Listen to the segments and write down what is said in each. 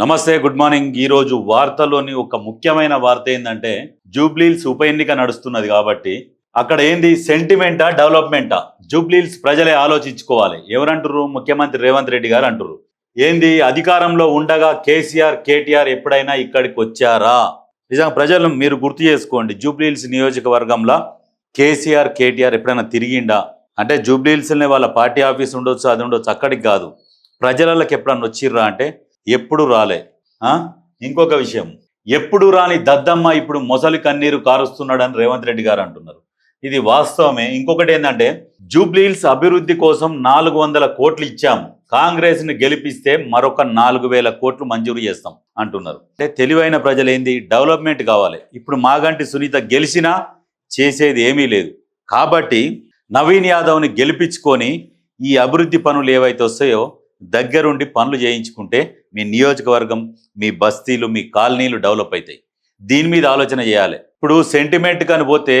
నమస్తే good morning. ఈరోజు వార్తలోని ఒక ముఖ్యమైన వార్త ఏంటంటే జూబ్లీల్స్ ఉప ఎన్నిక నడుస్తున్నది కాబట్టి అక్కడ ఏంది? సెంటిమెంటా డెవలప్మెంటా? జూబ్లీల్స్ ప్రజలే ఆలోచించుకోవాలి. ఎవరంటారు ముఖ్యమంత్రి రేవంత్ రెడ్డి గారు అంటారు ఏంది? అధికారంలో ఉండగా కేసీఆర్ కేటీఆర్ ఎప్పుడైనా ఇక్కడికి వచ్చారా? నిజంగా ప్రజలు మీరు గుర్తు చేసుకోండి జూబ్లీల్స్ నియోజకవర్గంలో కేసీఆర్ కేటీఆర్ ఎప్పుడైనా తిరిగిండా? అంటే జూబ్లీల్స్నే వాళ్ళ పార్టీ ఆఫీస్ ఉండొచ్చు అది ఉండొచ్చు అక్కడికి కాదు. ప్రజలకి ఎప్పుడన్నా వచ్చిర్రా అంటే ఎప్పుడు రాలే. ఇంకొక విషయం. ఎప్పుడు రాని దద్దమ్మ ఇప్పుడు మొసలి కన్నీరు కారుస్తున్నాడని రేవంత్ రెడ్డి గారు అంటున్నారు. ఇది వాస్తవమే. ఇంకొకటి ఏంటంటే జూబ్లీల్స్ అభివృద్ధి కోసం నాలుగు వందల కోట్లు ఇచ్చాం. కాంగ్రెస్ని గెలిపిస్తే మరొక నాలుగు వేల కోట్లు మంజూరు చేస్తాం అంటున్నారు. అంటే తెలివైన ప్రజలు ఏంది? డెవలప్మెంట్ కావాలి. ఇప్పుడు మాగంటి సునీత గెలిచినా చేసేది ఏమీ లేదు. కాబట్టి నవీన్ యాదవ్ని గెలిపించుకొని ఈ అభివృద్ధి పనులు ఏవైతే వస్తాయో దగ్గరుండి పనులు చేయించుకుంటే మీ నియోజకవర్గం మీ బస్తీలు మీ కాలనీలు డెవలప్ అవుతాయి దీని మీద ఆలోచన చేయాలి. ఇప్పుడు సెంటిమెంట్ కానీ పోతే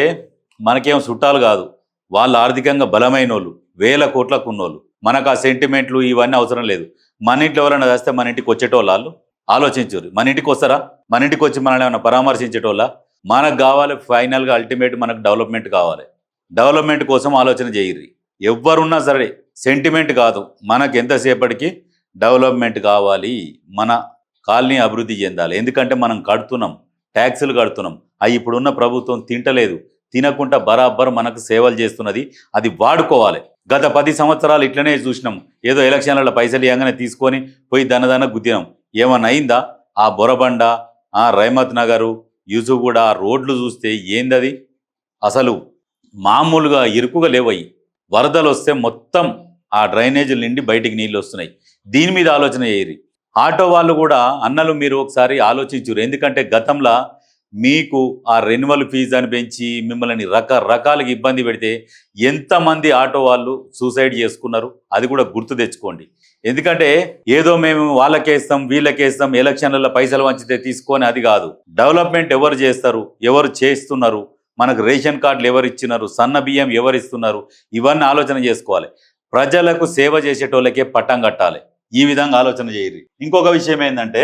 మనకేం చుట్టాలు కాదు. వాళ్ళు ఆర్థికంగా బలమైన వాళ్ళు వేల కోట్లకు ఉన్నోళ్ళు మనకు ఆ సెంటిమెంట్లు ఇవన్నీ అవసరం లేదు. మన ఇంట్లో ఎవరైనా చేస్తే మన ఇంటికి వచ్చేటోళ్ళు వాళ్ళు? ఆలోచించరు. మన ఇంటికి వస్తారా? మన ఇంటికి వచ్చి మనల్ని ఏమైనా పరామర్శించేటోళ్ళ? మనకు కావాలి ఫైనల్గా అల్టిమేట్ మనకు డెవలప్మెంట్ కావాలి. డెవలప్మెంట్ కోసం ఆలోచన చేయరు ఎవ్వరున్నా సరే సెంటిమెంట్ కాదు. మనకు ఎంతసేపటికి డెవలప్మెంట్ కావాలి. మన కాలనీ అభివృద్ధి చెందాలి. ఎందుకంటే మనం కడుతున్నాం. ట్యాక్సులు కడుతున్నాం. అవి ఇప్పుడున్న ప్రభుత్వం తింటలేదు. తినకుండా బరాబర్ మనకు సేవలు చేస్తున్నది. అది వాడుకోవాలి. గత పది సంవత్సరాలు ఇట్లనే చూసినాం. ఏదో ఎలక్షన్లలో పైసలు ఇవ్వగానే తీసుకొని పోయి దనదన గుద్దినాం. ఏమన్నా అయిందా? ఆ బొరబండ ఆ రైమత్ నగరు యూసుగూడ ఆ రోడ్లు చూస్తే ఏందది? అసలు మామూలుగా ఇరుకుగా లేవయి వరదలు వస్తే మొత్తం ఆ డ్రైనేజీల నిండి బయటికి నీళ్ళు వస్తున్నాయి దీని మీద ఆలోచన చేయరు ఆటో వాళ్ళు కూడా అన్నలు మీరు ఒకసారి ఆలోచించురు ఎందుకంటే గతంలో మీకు ఆ రెన్యువల్ ఫీజు అని పెంచి మిమ్మల్ని రకరకాలుగా ఇబ్బంది పెడితే ఎంతమంది ఆటో వాళ్ళు సూసైడ్ చేసుకున్నారు? అది కూడా గుర్తు తెచ్చుకోండి. ఎందుకంటే ఏదో మేము వాళ్ళకేస్తాం వీళ్ళకేస్తాం ఎలక్షన్లలో పైసలు వంచితే తీసుకొని అది కాదు. డెవలప్మెంట్ ఎవరు చేస్తారు? ఎవరు చేస్తున్నారు? మనకు రేషన్ కార్డులు ఎవరు ఇచ్చినారు సన్న బియ్యం ఎవరు ఇస్తున్నారు ఇవన్నీ ఆలోచన చేసుకోవాలి. ప్రజలకు సేవ చేసేటోళ్ళకే పట్టం కట్టాలి. ఈ విధంగా ఆలోచన చేయరు ఇంకొక విషయం ఏంటంటే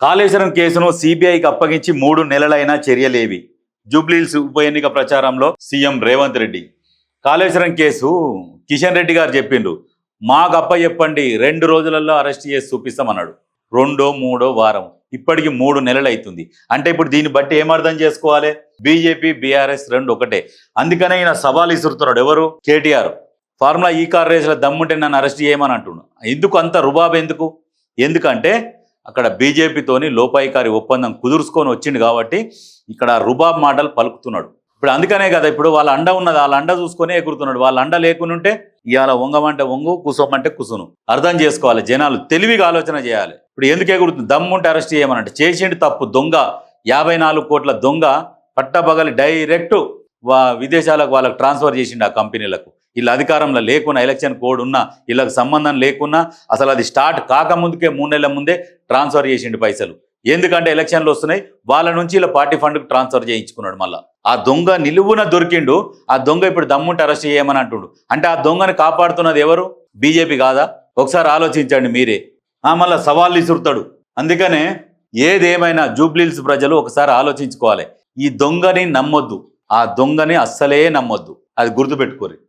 కాళేశ్వరం కేసును సిబిఐకి అప్పగించి మూడు నెలలైనా చర్యలేవి. జూబ్లీల్స్ ఉప ఎన్నిక ప్రచారంలో సీఎం రేవంత్ రెడ్డి. కాళేశ్వరం కేసు కిషన్ రెడ్డి గారు చెప్పిండు. మాకు అప్ప చెప్పండి రెండు రోజులలో అరెస్ట్ చేసి చూపిస్తామన్నాడు. రెండో మూడో వారం. ఇప్పటికి మూడు నెలలు అవుతుంది అంటే ఇప్పుడు దీన్ని బట్టి ఏమర్థం చేసుకోవాలి? బీజేపీ బీఆర్ఎస్ రెండు ఒకటే. అందుకనే ఈయన సవాల్ ఇసురుతున్నాడు ఎవరు? కేటీఆర్. ఫార్ములా ఈ కార్ రేసులో దమ్ముంటే నన్ను అరెస్ట్ చేయమని అంటున్నాడు ఎందుకు అంత రుబాబ్ ఎందుకు? ఎందుకంటే అక్కడ బీజేపీతోని లోపాయికారి ఒప్పందం కుదుర్చుకొని వచ్చిండు కాబట్టి ఇక్కడ రుబాబ్ మాటలు పలుకుతున్నాడు. ఇప్పుడు అందుకనే కదా ఇప్పుడు వాళ్ళ అండ ఉన్నది. వాళ్ళ అండ చూసుకొని ఎగురుతున్నాడు. వాళ్ళ అండ లేకుంటే ఇవాళ వంగమంటే వంగు కుసమంటే కుసును. అర్థం చేసుకోవాలి. జనాలు తెలివిగా ఆలోచన చేయాలి. ఇప్పుడు ఎందుకు ఎగురుతుంది? దమ్ముంటే అరెస్ట్ చేయమనంటే చేసిండు తప్పు దొంగ. యాభై నాలుగు కోట్ల దొంగ పట్టపగలి డైరెక్ట్ వా విదేశాలకు వాళ్ళకి ట్రాన్స్ఫర్ చేసిండు ఆ కంపెనీలకు. వీళ్ళ అధికారంలో లేకున్నా ఎలక్షన్ కోడ్ ఉన్నా వీళ్ళకి సంబంధం లేకున్నా అసలు అది స్టార్ట్ కాకముందుకే మూడు నెలల ముందే ట్రాన్స్ఫర్ చేసిండు పైసలు. ఎందుకంటే ఎలక్షన్లు వస్తున్నాయి వాళ్ళ నుంచి ఇలా పార్టీ ఫండ్కి ట్రాన్స్ఫర్ చేయించుకున్నాడు మళ్ళా. ఆ దొంగ నిలువున దొరికిండు ఆ దొంగ ఇప్పుడు దమ్ముంటే అరెస్ట్ చేయమని అంటుండు. అంటే ఆ దొంగని కాపాడుతున్నది ఎవరు? బీజేపీ కాదా? ఒకసారి ఆలోచించండి మీరే. ఆ మళ్ళా సవాళ్ళు ఇసురుతాడు. అందుకనే ఏదేమైనా జూబ్లీల్స్ ప్రజలు ఒకసారి ఆలోచించుకోవాలి. ఈ దొంగని నమ్మొద్దు. ఆ దొంగని అస్సలే నమ్మొద్దు. అది గుర్తుపెట్టుకోరు.